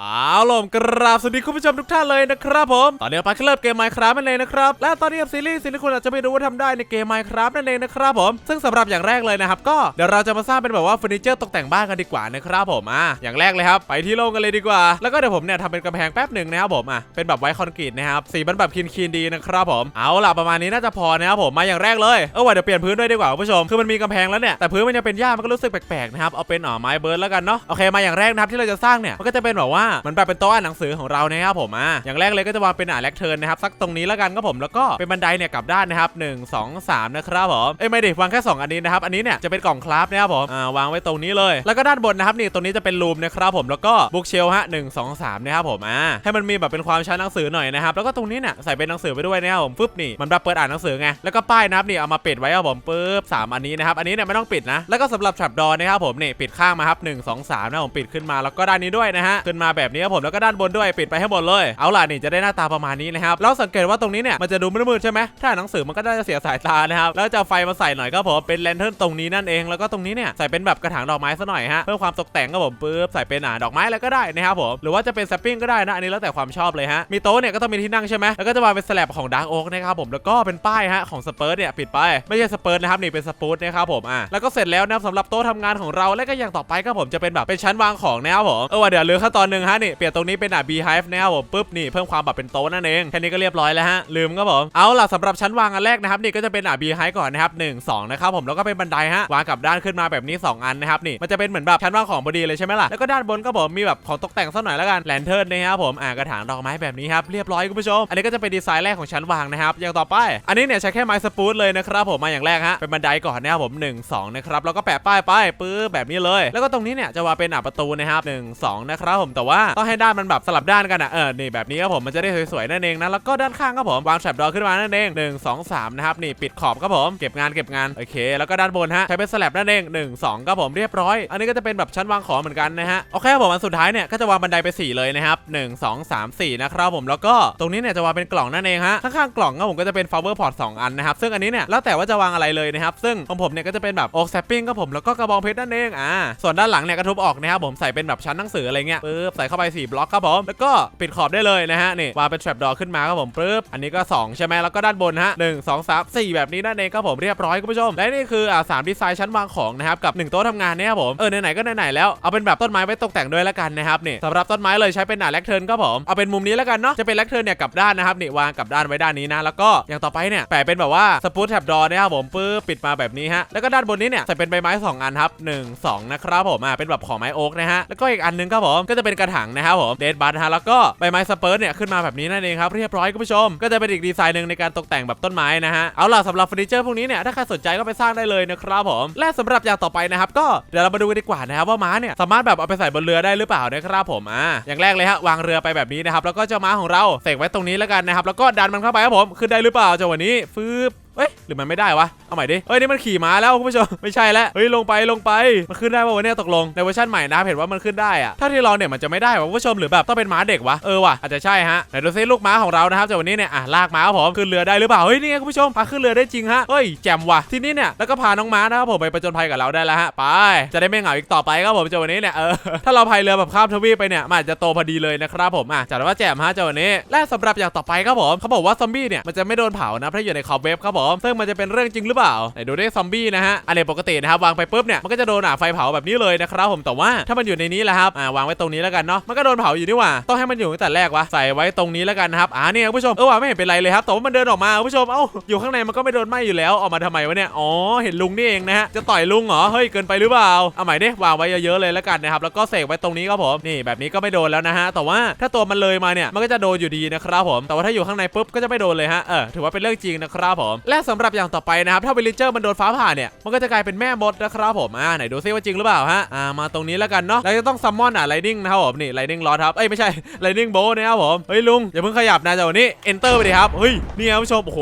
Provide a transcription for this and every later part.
เอาล่ะกราบสวัสดีคุณผู้ชมทุกท่านเลยนะครับผม ตอนนี้เราไปเริ่มเกม Minecraft นั่นเองนะครับ และตอนนี้กับซีรีส์สิ่งที่คุณอาจจะไม่รู้ว่าทำได้ในเกม Minecraft นั่นเองนะครับผม ซึ่งสำหรับอย่างแรกเลยนะครับ ก็เดี๋ยวเราจะมาสร้างเป็นแบบว่าเฟอร์นิเจอร์ตกแต่งบ้านกันดีกว่านะครับผม อะ อย่างแรกเลยครับ ไปที่โล่งกันเลยดีกว่า แล้วก็เดี๋ยวผมเนี่ยทำเป็นกำแพงแป๊บหนึ่งนะครับผม อะ เป็นแบบไว้คอนกรีตนะครับ สีมันแบบคีนๆดีนะครับผม เอาล่ะประมาณนี้น่าจะพอนะครับผม มาอย่างแรกเลย เออว่าเดี๋ยวเปลี่ยนพื้นด้วยดีกว่าคุณผู้ชม คือมันมีกำแพงแล้วเนี่ย แต่พื้นมันยังเป็นหญ้ามันก็รู้สึกแปลกๆนะครับ เอาเป็นอ๋อไม้เบิร์ดแล้วกันเนาะ โอเค มาอย่างแรกนะครับที่เราจะสร้างเนี่ย มันก็จะเป็นแบบว่าเหมือนแบบเป็นโต๊ะอ่านหนังสือของเรานะครับผมอะอย่างแรกเลยก็จะวางเป็นอ่านแลกเทิร์นนะครับสักตรงนี้แล้วกันก็ผมแล้วก็เป็นบันไดเนี่ยกลับด้านนะครับ1 2 3นะครับผมเอ้ยไม่ดิวางแค่ 2 อันนี้นะครับอันนี้เนี่ยจะเป็นกล่องคราฟนะครับผมอ่าวางไว้ตรงนี้เลย แล้วก็ด้านบนนะครับนี่ตรงนี้จะเป็นรูมนะครับผมแล้วก็บุ๊กเชลฮะหนึ่งสองสามนะครับผมอ่าให้มันมีแบบเป็นความชั้นหนังสือหน่อยนะครับแล้วก็ตรงนี้เนี่ยใส่เป็นหนังสือไปด้วยนะครับผมฟึบนี่มันแบบเปิดอ่านหนังสือไงแล้วก็ป้ายนะครับนี่เอามาปิดไว้ครับผมปึ๊บสามอันนี้นะครับอันนี้เนี่ยไม่ต้องปิดนะแล้วก็สำหรับฉับดอนะครับผมนี่ปิดข้างมาครับหนึ่งสองสามนะผมปิดขึ้นมาแล้วก็ด้านนี้ด้วยนะฮะขึ้นมาแบบนี้ครับผมแล้วก็ด้านบนด้วยปิดไปให้หมดเลย เอาล่ะนี่จะได้หน้าตาประมาณนี้นะครับแล้วสังเกตว่าตรงนี้เนี่ยมันจะดูมืดๆใช่ไหมถ้าหนังสือมันก็น่าจะเสียสายตานะครับแล้วจะไฟมาใส่หน่อยครับผมเป็นแลนเทิร์นตรงนี้นั่นเองแล้วก็ตรงนี้เนี่ยใส่เป็นแบบกระถางดอกไม้ซะหน่อยฮะเพิ่มความตกแต่งครับผมปึ๊บใส่เป็นอ่าดอกไม้อะไรก็ได้นะครับผมหรือว่าจะเป็นสปริงก็ได้นะอันนี้แล้วแต่ความชอบเลยฮะมีโต๊ะเนี่ยก็ต้องมีที่นั่งใช่ไหมแล้วก็จะวางเป็นสแลบของดาร์กโอ๊กนะครับผมแล้วก็เป็นป้ายฮะของสเปิร์ตเนี่ยปิดไปไม่ใช่สเปิร์ตนะครับนี่เป็นสปูตนะครับผมอะแล้วก็เสร็จแล้วนะสำหรับโต๊ะทำงานของเราและก็อย่างต่อไปครับผมจะเป็นแบบเป็นชั้นวางของนะครับผมเออว่าเดี๋ยวเหลือขั้นตอนหนึ่งฮะนี่เปลี่ยนตรงนี้เป็นอะ beehive นะครับผมปุ๊บนี่เพิ่มความแบบเป็นโต๊ะนั่นเองแค่นี้ก็เรียบร้อยแล้วฮะลืมครับผมเอาล่ะสำหรับชั้นวางอันแรกนะครับนี่ก็จะเป็นอะ beehive ก่อนนะครับหนึ่งสองนะครับผมแล้วก็เป็นบันไดฮะวางกับด้านขึ้นมาแบบนี้ 2 อันนะครับนี่มันจะเป็นเหมือนแบบชั้นวางของพอดีเลยใช่ไหมล่ะแล้วก็ด้านบนก็ผมมีแบบของตกแต่งสักหน่อยแล้วกันแลนเทิร์นนะครับผมอ่ากระถางดอกไม้แบบนี้ครับเรียบร้อยคุณผู้ชม อันนี้ก็จะเป็นดีไซน์แรกของชั้นวางนะครับอย่างต่อไป อันนี้เนี่ยใช้แค่ไม้สปูตเลยนะครับผมมาอย่างแรกฮะเป็นบันไดก่อนนะครับผม1 2นะครับแล้วก็แปะป้ายไปปื้อแบบนี้เลย แล้วก็ตรงนี้เนี่ยจะวางเป็นอะประตูนะครับ1 2นะครับผมแต่ว่าต้องให้ด้านมันแบบสลับด้านกันอะเออนี่แบบนี้ครับผมมันจะได้สวยๆนั่นเองนะแล้วก็ด้านข้างครับผมวางแฉบดอขึ้นมานั่นเอง1 2 3นะครับนี่ปิดขอบครับผมเก็บงานเก็บงานโอเค แล้วก็ด้านบนฮะใช้เป็นสลับนั่นเอง1 2ครับผมเรียบร้อย อันนี้ก็จะเป็นแบบชั้นวางของเหมือนกันนะฮะโอเคครับผมอันสุดท้ายเนี่ยก็จะวางบันไดไปสี่เลยนะครับ1 2 3 4นะครับผมแล้วก็ตรงนี้เนี่ยจะวางเป็นกล่องนั่นเองฮะข้างๆกล่องครับผมก็จะเป็น flower pot 2อันนะครับซึ่งอันนี้เนี่ยแล้วแต่ว่าจะวางอะไรเลยนะครับซึ่งของผมเนี่ยก็จะเป็นแบบโอ๊กแซปปิ้งครับผมแล้วก็กระบองเพชรนั่นเองอ่าส่วนด้านหลังเนี่ยก็ทุบออกนะครับผมใส่เป็นแบบชั้นหนังสืออะไรเงี้ยปึ๊บใส่เข้าไป4บล็อกครับผมแล้วก็ปิดขอบได้เลยนะฮะนี่วางเป็น trap door ขึ้นมาครับผมปึ๊บอันนี้ก็ 2 ใช่ไหมแล้วก็ด้านบนฮะ1 2 3 4แบบนี้นั่นเองครับผมเรียบร้อยคุณผู้ชม และนี่คืออ่าสามดีไซน์ชั้นวางของนะครับกับหนึ่งโต๊ะทำงานเนี่ยครับผมเออไหนๆก็ไหนๆแล้วเอาเป็นแบบต้นไม้ไว้ตกแต่งด้วยแล้วกันนะครับนี่สำหรับต้นไม้เลยใช้เป็นหนาแลกเทิร์นครับผมเอาเป็นมุมนี้แล้วกันเนาะจะเป็นแลกเทิร์นเนี่ยกลับด้านนะครับนี่วางกลับด้านไว้ด้านนี้นะแล้วก็อย่างต่อไปเนี่ยแปะเป็นแบบว่าสปูตแทบดอนะครับผมปึ๊บปิดมาแบบนี้ฮะแล้วก็ด้านบนนี้เนี่ยใส่เป็นใบไม้สองอันครับหนึ่งสองนะครับผมอ่าเป็นแบบของไม้โอ๊กนะฮะแล้วก็อีกอันนึงครับผมก็จะเป็นกระถางนะครับผมเดดบัตฮะแล้วก็ใบไม้สเปิร์ตเนี่ยขึ้นมาแบบนี้นั่นเองครับเรียบร้อยคุณผู้ชม ก็จะเป็นอีกดีไซน์หนึ่งในการตกแต่งแบบต้นไม้นะฮะเอาล่ะสำหรับเฟอร์นิเจอร์พวกนี้เนี่ยถ้าใครสนใจก็ไปสร้างได้เลยนะครับผม และสำหรับอย่างต่อไปนะครับก็เดี๋ยวเรามาดูกันดีกว่านะครับว่าม้าเนี่ยสามารถแบบเอาไปใส่บนเรือได้หรือเปล่านะครับผมอ่าอย่างแรกเลยฮะวางเรือไปแบบนี้นะครับแล้วก็เจ้าม้าของเราเสกไว้ตรงนี้แล้วกันนะครับแล้วก็ดันมันเข้าไปครับผมขึ้นได้หรือเปล่าจังหวะนี้ฟืบเอ้ย หรือมันไม่ได้วะ เอาใหม่ดิเอ้ยนี่มันขี่ม้าแล้วคุณผู้ชม ไม่ใช่แล้ว เฮ้ยลงไปลงไป มันขึ้นได้ป่าวะเนี่ยตกลง ในเวอร์ชันใหม่นะเห็นว่ามันขึ้นได้อะถ้าที่เราเนี่ยมันจะไม่ได้วะคุณผู้ชมหรือแบบต้องเป็นม้าเด็กวะ เออว่ะอาจจะใช่ฮะไหนดูซิลูกม้าของเรานะครับจากวันนี้เนี่ยอะลากม้าผมขึ้นเรือได้หรือเปล่า เฮ้ยนี่ไงคุณผู้ชมพาขึ้นเรือได้จริงฮะ เฮ้ยแจ่มว่ะทีนี้เนี่ยแล้วก็พาน้องม้านะครับผมไปประจนภัยกับเราได้แล้วฮะไป จะได้ไม่เหงาอีกต่อไปครับผมจากวันนี้เนี่ยเออถ้าเราพายเรือแบบข้ามทวีปไปเนี่ยมันอาจจะโตพอดีเลยนะครับผมอะจัดว่าแจ่มฮะจากวันนี้และสำหรับอย่างต่อไปครับผมเขาบอกว่าซอมบี้เนี่ยมันจะไม่โดนเผานะเพราะอยู่ในคอบเวฟครับผมซึ่งมันจะเป็นเรื่องจริงหรือเปล่าไหนดูได้ซอมบี้นะฮะอันนี้ปกตินะครับวางไปปุ๊บเนี่ยมันก็จะโดนอะไฟเผาแบบนี้เลยนะครับผมแต่ว่าถ้ามันอยู่ในนี้แหละครับอ่าวางไว้ตรงนี้แล้วกันเนาะมันก็โดนเผาอยู่นี่หว่าต้องให้มันอยู่ตั้งแต่แรกวะใส่ไว้ตรงนี้แล้วกันนะครับอ่าเนี่ยผู้ชมเออว่าไม่เห็นเป็นไรเลยครับแต่ว่ามันเดินออกมาผู้ชมเอ้าอยู่ข้างในมันก็ไม่โดนไหมอยู่แล้วออกมาทำไมวะเนี่ยอ๋อเห็นลุงนี่เองนะฮะจะต่อยลุงเหรอเฮ้ยเกินไปหรือเปล่าเอาใหม่ดิวางไว้เยอะๆเลยแล้วกันนะครับแล้วก็เสกไว้ตรงนี้ครับผมนี่แบบนี้ก็ไม่โดนแล้วนะฮะแต่ว่าถ้าตัวมันเลยมาเนี่ยมันก็จะโดนอยู่ดีนะครับผมแต่ว่าถ้าอยู่ข้างในปุ๊บก็จะไม่โดนเลยฮะเออถือว่าเป็นเรื่องจริงนะครับผมและสำหรับอย่างต่อไปนะครับถ้าวิลเลเจอร์มันโดนฟ้าผ่าเนี่ยมันก็จะกลายเป็นแม่มดนะครับผมอ่าไหนดูซิว่าจริงหรือเปล่าฮะอ่ามาตรงนี้แล้วกันเนาะเราจะต้องซัมมอนอะไลนิ่งนะครับผมนี่ไลนิ่งลอครับเอ้ยไม่ใช่ไลนิ่งโบนะครับผมเฮ้ยลุงอย่าเพิ่งขยับนะจากวันนี้เอนเตอร์ไปดิครับเฮ้ยนี่ครับผู้ชมโอ้โห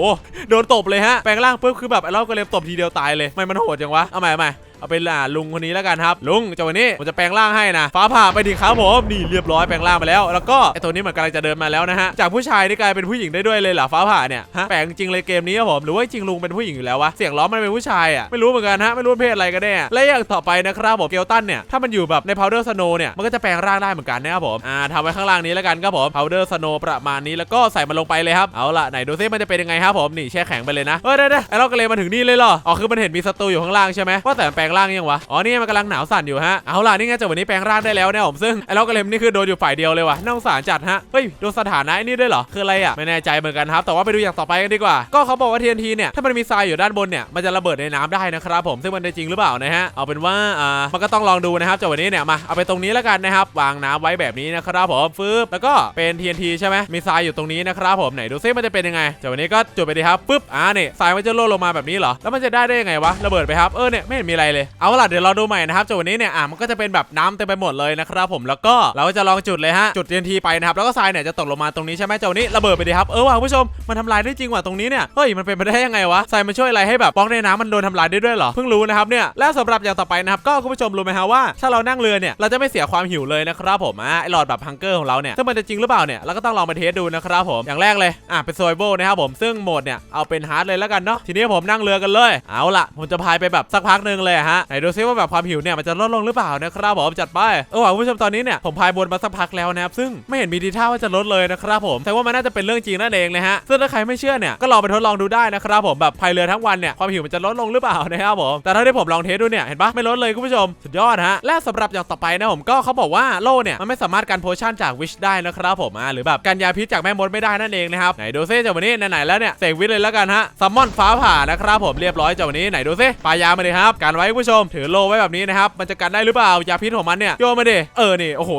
โดนตบเลยฮะแปลงร่างปุ๊บคือแบบไอ้รอบก็เลยตบทีเดียวตายเลยไม่มันโหดจังวะเอาใหม่เอาใหม่ เอาเป็นอ่าลุงคนนี้แล้วกันครับลุงเจ้าวันนี้ผมจะแปลงร่างให้นะฟ้าผ่าไปดิครับผมนี่เรียบร้อยแปลงร่างไปแล้ว แล้วก็ไอตัวนี้เหมือนกำลังจะเดินมาแล้วนะฮะจากผู้ชายนี่กลายเป็นผู้หญิงได้ด้วยเลยเหรอฟ้าผ่าเนี่ยฮะแปลงจริงเลยเกมนี้ครับผมหรือว่าจริงลุงเป็นผู้หญิงอยู่แล้ววะเสียงร้องมันเป็นผู้ชายอะไม่รู้เหมือนกันฮะไม่รู้เพศอะไรกันแน่และอย่างต่อไปนะครับผมเกลตันเนี่ยถ้ามันอยู่แบบใน powder snow เนี่ยมันก็จะแปลงร่างได้เหมือนกันนะครับผมอ่าทำไว้ข้างล่างนี้แล้วกันครับผม powder snow ประมาณนี้แล้วก็ใส่มันลงไปเลยครับเอาล่ะไหนดูซิมันจะเป็นยังไงครับผมนี่แช่แข็งไปเลยนะเออได้ได้ไอ้เราก็เลยมาถึงนี่เลยเหรออ๋อคือมันเห็นมีศัตรูอยู่ข้างล่างใช่ไหมว่าแต่แปลงร่างยังวะ อ๋อนี่มันกำลังหนาวสั่นอยู่ฮะ เอาล่ะนี่ไงจังหวะนี้แปลงร่างได้แล้วเนี่ยผมซึ่งไอ้เราก็เลยนี่คือโดนอยู่ฝ่ายเดียวเลยวะน่าสงสารจัดฮะ เฮ้ยโดนสถานะไอ้นี่ด้วยเหรอ คืออะไรอะ ไม่แน่ใจเหมือนกันครับ แต่ว่าไปดูอย่างต่อไปกันดีกว่า ก็เขาบอกว่า TNT เนี่ย ถ้ามันมีทรายอยู่ด้านบนเนี่ย มันจะระเบิดในน้ำได้นะครับผม ซึ่งมันได้จริงหรือเปล่านะฮะ เอาเป็นว่า อ่า มันก็ต้องลองดูนะครับจังหวะนี้เนี่ยมา เอาไปตรงนี้แล้วกันนะครับ วางน้ำไว้แบบนี้นะครับผมฟึบแล้วก็เป็น TNT ใช่ไหมมีทรายอยู่ตรงนี้นะครับผม ไหนดูซิมันจะเป็นยังไงจังหวะนี้ก็จุดไปดีครับปึ๊บอ่าเนี่ยทรายมันจะโล่ลงมาแบบนี้เหรอแล้วมันจะได้ได้ยังไงวะระเบิดไปครับเออเนี่ยไม่เห็นมีอะไรเลย เอาล่ะเดี๋ยวเราดูใหม่นะครับจังหวะนี้เนี่ยอ่ามันก็จะเป็นแบบน้ำเต็มไปหมดเลยนะครับผมแล้วก็เราก็จะลองจุดเลยฮะจุด TNT ไปนะครับแล้วก็ทรายเนี่ยจะตกลงมาตรงนี้ใช่ไหมจังหวะนี้ระเบิดไปดีครับเออว่ะคุณผู้ชมมันทำลายได้จริงว่ะตรงนี้เนี่ยเฮ้ยมันเป็นไปได้ยังไงวะทรายมันช่วยอะไรให้แบบบล็อกในน้ำมันโดนทำลายได้ด้วยเหรอเพิ่งรู้นะครับเนี่ยและสำหรับอย่างต่อไปนะครับก็คุณผู้ชมรู้ไหมฮะว่าถ้าเรานั่งเรือเนี่ยเราจะไม่เสียความหิวเลยนะครับผมอะไอหลอดแบบฮังเกอร์ของเราเนี่ยถ้ามันจะจริงหรือเปล่าเนี่ยเราก็ต้องลองมาเทสดูนะครับผมอย่างแรกเลยอะเป็นโซยโบนะครับผมซึ่งโหมดเนี่ยเอาเป็นฮาร์ดเลยแล้วกันเนาะทีนี้ผมนั่งเรือกันเลย เอาล่ะผมจะพายไปแบบสักพักหนึ่งเลยฮะไหนดูซิว่าแบบความหิวเนี่ยมันจะลดลงหรือเปล่านะครับผมจัดไปเออว่ะคุณผู้ชมตอนนี้เนี่ยผมพายบนมาสักพักแล้วนะครับซึ่งไม่เห็นมีทีท่าว่าจะลดเลยนะครับผมแต่ว่ามันน่าจะเป็นเรื่องจริงนั่นเองเลยฮะซึ่งถ้าใครไม่เชื่อเนี่ยก็ลองไปทดลองดูได้นะครับผมแบบพายเรือทั้งวันเนี่ยความหิวมันจะลดลงหรือเปล่านะครับผมแต่ถ้าที่ผมลองเทสดูเนี่ยเห็นปะไม่ลดเลยคุณผู้ชมสุดยอดฮะและสำหรับอย่างต่อไปนะผมก็เขาบอกว่าโล่เนี่ยมันไม่สามารถกันโพชั่นจากวิชได้นะครับผมอะหรือแบบกันยาพิษจากแม่มดไม่ได้นั่นเองนะครับไหนดูซิจากวันนี้ไหนๆแล้วเนี่ยเสกวิทเลยแล้วกันฮะซัมมอนฟ้าผ่านะครับผมเรียบร้อยจากวันนี้ไหนดูซิปลายามาเลยครับกันไว้ผู้ชม ถือโลไว้แบบนี้นะครับ มันจะกันได้หรือเปล่ายาพิษของมันเนี่ยโยนมาดิเออนี่โอ้โห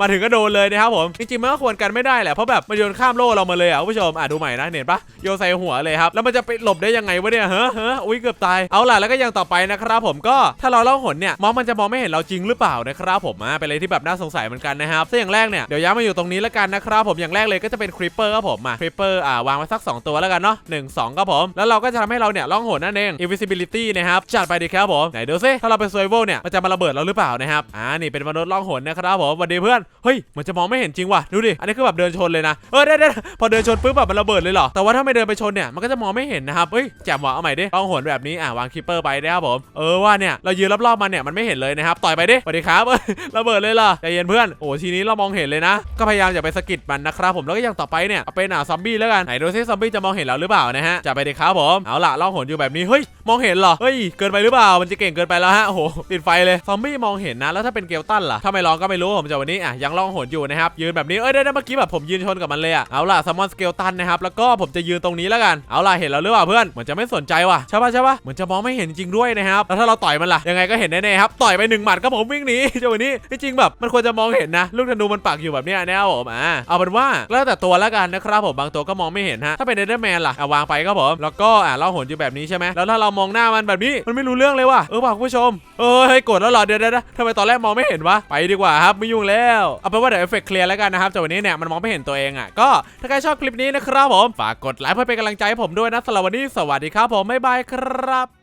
มาถึงก็โดนเลยนะครับผมจริงๆมันก็ควรกันไม่ได้แหละเพราะแบบมันโยนข้ามโลเรามาเลยอะผู้ชมอะดูใหม่นะเห็นปะโยนใส่หัวเลยครับแล้วมันจะไปหลบได้ยังไงวะเนี่ยเฮ้อเฮ้ออุ้ยเกือบตายเอาล่ะแล้วก็ยังต่อไปนะครับผมก็ถ้าเราล่องหนเนี่ยมองมันจะมองไม่เห็นเราจริงหรือเปล่านะครับผมอะเป็นอะไรที่แบบน่าสงสัยเหมือนกันนะครับซึ่งอย่างแรกเนี่ยเดี๋ยวย้ายมาอยู่ตรงนี้แล้วกันนะครับผมอย่างแรกเลยก็จะเป็นคริปเปอร์ครับผมมาคริปเปอร์อ่าวางไว้สัก 2 ตัวแล้วกันเนาะหนึ่งสองครับผม แล้วเราก็จะทำให้เราเนี่ยล่องหนนั่นเอง invisibility นะครับจัดไปดีครับผมไหนดูซิถ้าเราเป็น survival เนี่ยมันจะมาระเบิดเราหรือเปล่านะครับอ่านี่เป็นมนุษย์ล่องหนนะครับผมสวัสดีเพื่อนเฮ้ยเหมือนจะมองไม่เห็นจริงว่ะดูดิอันนี้คือแบบเดินชนเลยนะเออได้ได้พอเดินชนปุ๊บแบบมันระเบิดเลยเหรอแต่ว่าถ้าไม่เดินไปชนเนี่ยมันก็จะมองไม่เห็นนะครับเฮ้ยแจ่มว่ะเอาใหม่ดิล่องหนแบบนี้อ่าวางคริปเปอร์ไปนะครับผมเออว่าเนี่ยเรายืนรอบๆมันเนี่ยมันไม่เห็นเลยนะครับต่อยไปดิสวัสดีครับระเบิดเลยเหรอใจเย็นเพื่อนโอ้ทีนี้เรามองเห็นเลยนะ ก็พยายามอย่าไปสะกิดมันนะครับผมแล้วก็อย่างต่อไปเนี่ยเอาเป็นอ่าซอมบี้แล้วกันไหนดูซิซอมบี้จะมองเห็นเราหรือเปล่านะฮะจะไปดิครับผมเอาล่ะล่องหนอยู่แบบนี้เฮ้ยมองเห็นเหรอเฮ้ยเกินไปหรือเปล่ามันจะเกงเกินไปแล้วฮะโอ้โหติดไฟเลยซอมบี้มองเห็นนะแล้วถ้าเป็นเกลตันล่ะถ้าไม่ลองก็ไม่รู้ผมจะวันนี้อะยังล่องหนอยู่นะครับยืนแบบนี้เอ้ยได้ได้เมื่อกี้แบบผมยืนชนกับมันเลยอะเอาล่ะซัมมอนสเกลตันนะครับแล้วก็ผมจะยืนตรงนี้แล้วกันเอาล่ะเห็นเราหรือเปล่าเพื่อนเหมือนจะไม่สนใจว่ะใช่ป่ะใช่ป่ะเหมือนจะมองไม่เห็นจริงด้วยนะครับแล้วถ้าเราต่อยมันล่ะยังไงก็เห็นแน่ๆครับต่อยไปหนึ่งหมัดก็ผมวิ่งหนีจังหวะนี้จริงแบบมันควรจะมองเห็นนะลูกธนูมันปักอยู่แบบเนี้ยนะครับผมอ่าเอาเป็นว่าแล้วแต่ตัวแล้วกันนะครับผมบางตัวก็มองไม่เห็นฮะถ้าเป็นเดนเดอร์แมนล่ะอะวางไปครับผมแล้วก็อ่าเราหนอยู่แบบนี้ใช่ไหมแล้วถ้าเรามองหน้ามันแบบนี้มันไม่รู้เรื่องเลยว่ะเออป่ะคุณผู้ชม เออให้ยกดแล้วเหรอเดี๋ยวนะทำไมตอนแรกมองไม่เห็นวะ ไปดีกว่าครับไม่ยุ่งแล้ว เอาเป็นว่าเดี๋ยวเอฟเฟกต์เคลียร์แล้วกันนะครับจากวันนี้เนี่ยมันมองไม่เห็นตัวเองอะก็ถ้าใครชอบคลิปนี้นะครับผมฝากกดไลค์เพื่อเป็นกำลังใจให้ผมด้วยนะสำหรับวันนี้สวัสดีครับผมบ๊ายบายครับ